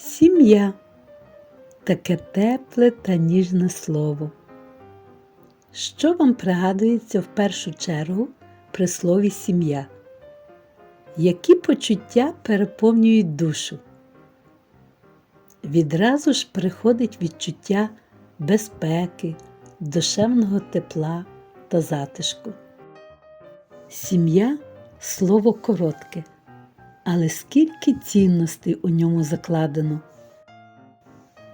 Сім'я таке тепле та ніжне слово. Що вам пригадується в першу чергу при слові сім'я? Які почуття переповнюють душу? Відразу ж приходить відчуття безпеки, душевного тепла та затишку. Сім'я слово коротке, але скільки цінностей у ньому закладено.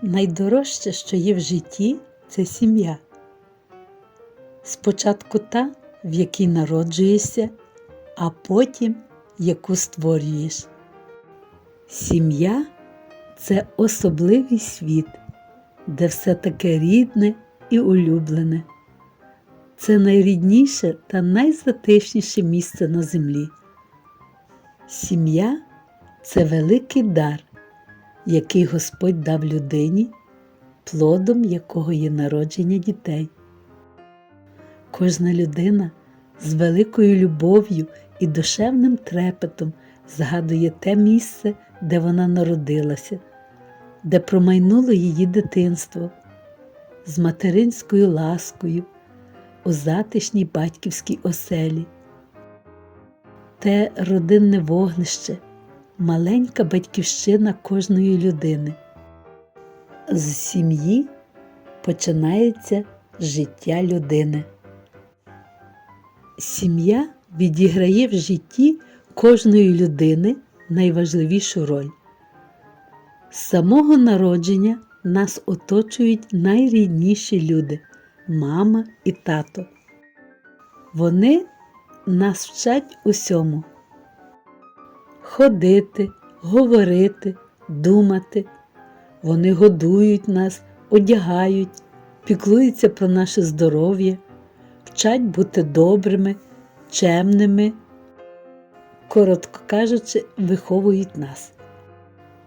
Найдорожче, що є в житті, це сім'я. Спочатку та, в якій народжуєшся, а потім яку створюєш. Сім'я це особливий світ, де все таке рідне і улюблене. Це найрідніше та найзатишніше місце на землі. Сім'я це великий дар, який Господь дав людині, плодом якого є народження дітей. Кожна людина з великою любов'ю і душевним трепетом згадує те місце, де вона народилася, де промайнуло її дитинство, з материнською ласкою у затишній батьківській оселі. Те родинне вогнище, маленька батьківщина кожної людини. З сім'ї починається життя людини. Сім'я відіграє в житті кожної людини найважливішу роль. З самого народження нас оточують найрідніші люди мама і тато. Вони нас вчать усьому ходити, говорити, думати. Вони годують нас, одягають, піклуються про наше здоров'я, вчать бути добрими, чемними, коротко кажучи, виховують нас.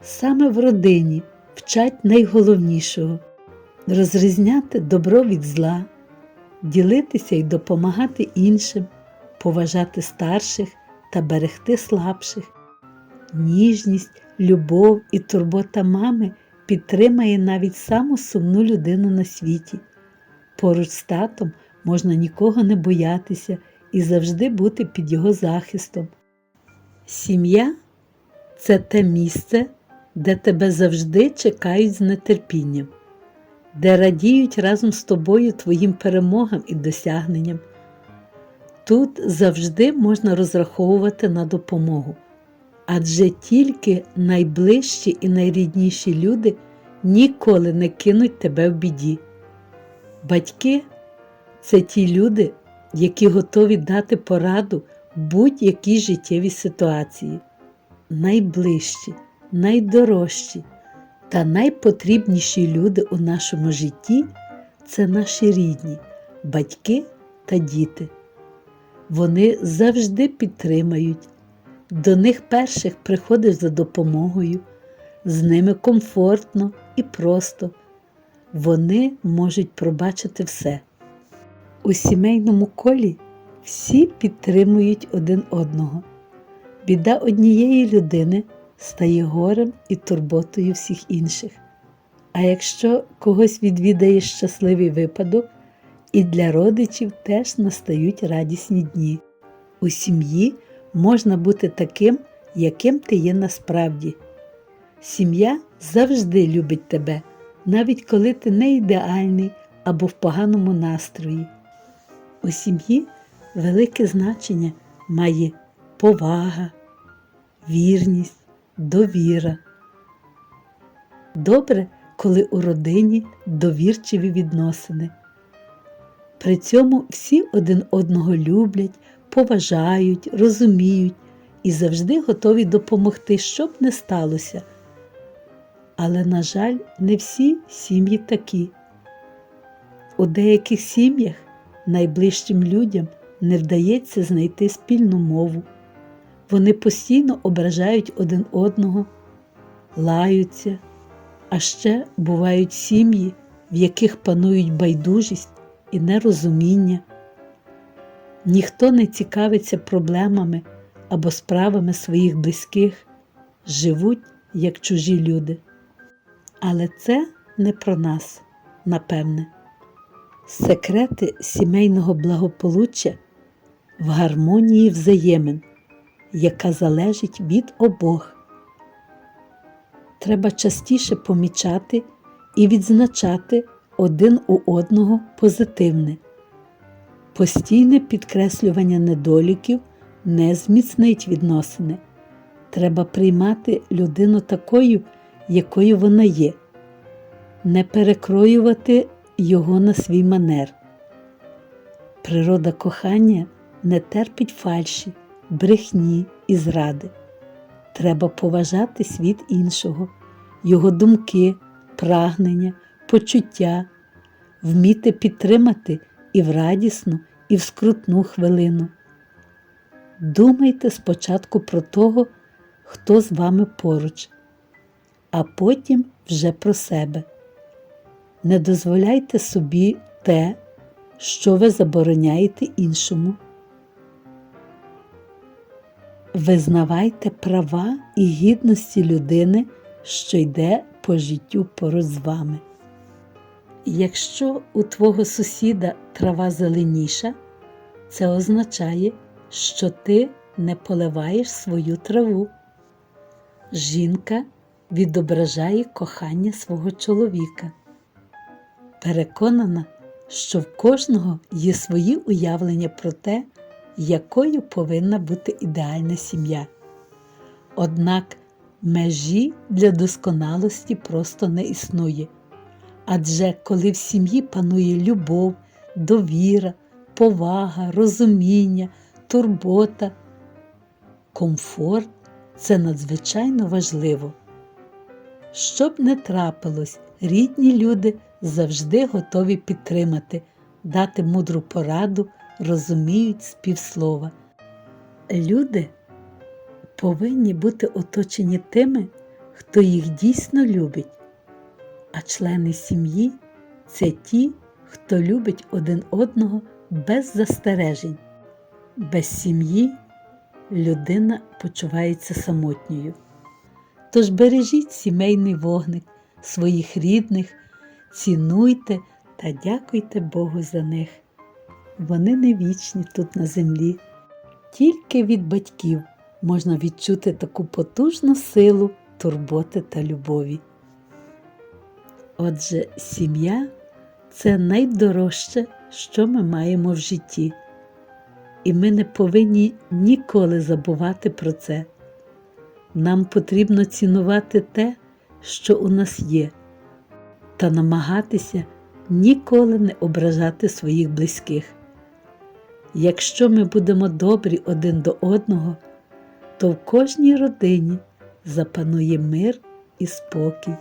Саме в родині вчать найголовнішого розрізняти добро від зла, ділитися і допомагати іншим, поважати старших та берегти слабших. Ніжність, любов і турбота мами підтримає навіть саму сумну людину на світі. Поруч з татом можна нікого не боятися і завжди бути під його захистом. Сім'я це те місце, де тебе завжди чекають з нетерпінням, де радіють разом з тобою твоїм перемогам і досягненням. Тут завжди можна розраховувати на допомогу, адже тільки найближчі і найрідніші люди ніколи не кинуть тебе в біді. Батьки це ті люди, які готові дати пораду будь-якій життєвій ситуації. Найближчі, найдорожчі та найпотрібніші люди у нашому житті це наші рідні, батьки та діти. Вони завжди підтримають, до них перших приходиш за допомогою, з ними комфортно і просто. Вони можуть пробачити все. У сімейному колі всі підтримують один одного. Біда однієї людини стає горем і турботою всіх інших. А якщо когось відвідає щасливий випадок, і для родичів теж настають радісні дні. У сім'ї можна бути таким, яким ти є насправді. Сім'я завжди любить тебе, навіть коли ти не ідеальний або в поганому настрої. У сім'ї велике значення має повага, вірність, довіра. Добре, коли у родині довірчиві відносини. При цьому всі один одного люблять, поважають, розуміють і завжди готові допомогти, щоб не сталося. Але, на жаль, не всі сім'ї такі. У деяких сім'ях найближчим людям не вдається знайти спільну мову. Вони постійно ображають один одного, лаються, а ще бувають сім'ї, в яких панують байдужість і нерозуміння. Ніхто не цікавиться проблемами або справами своїх близьких, живуть як чужі люди. Але це не про нас, напевне. Секрети сімейного благополуччя в гармонії взаємин, яка залежить від обох. Треба частіше помічати і відзначати один у одного позитивне. Постійне підкреслювання недоліків не зміцнить відносини. Треба приймати людину такою, якою вона є, не перекроювати його на свій манер. Природа кохання не терпить фальші, брехні і зради. Треба поважати світ іншого, його думки, прагнення, почуття, вміти підтримати і в радісну, і в скрутну хвилину. Думайте спочатку про того, хто з вами поруч, а потім вже про себе. Не дозволяйте собі те, що ви забороняєте іншому. Визнавайте права і гідності людини, що йде по життю поруч з вами. Якщо у твого сусіда трава зеленіша, це означає, що ти не поливаєш свою траву. Жінка відображає кохання свого чоловіка. Переконана, що в кожного є свої уявлення про те, якою повинна бути ідеальна сім'я. Однак межі для досконалості просто не існує. Адже коли в сім'ї панує любов, довіра, повага, розуміння, турбота, комфорт це надзвичайно важливо. Щоб не трапилось, рідні люди завжди готові підтримати, дати мудру пораду, розуміють співслова. Люди повинні бути оточені тими, хто їх дійсно любить, а члени сім'ї це ті, хто любить один одного без застережень. Без сім'ї людина почувається самотньою. Тож бережіть сімейний вогник своїх рідних, цінуйте та дякуйте Богу за них. Вони не вічні тут на землі. Тільки від батьків можна відчути таку потужну силу турботи та любові. Отже, сім'я це найдорожче, що ми маємо в житті, і ми не повинні ніколи забувати про це. Нам потрібно цінувати те, що у нас є, та намагатися ніколи не ображати своїх близьких. Якщо ми будемо добрі один до одного, то в кожній родині запанує мир і спокій.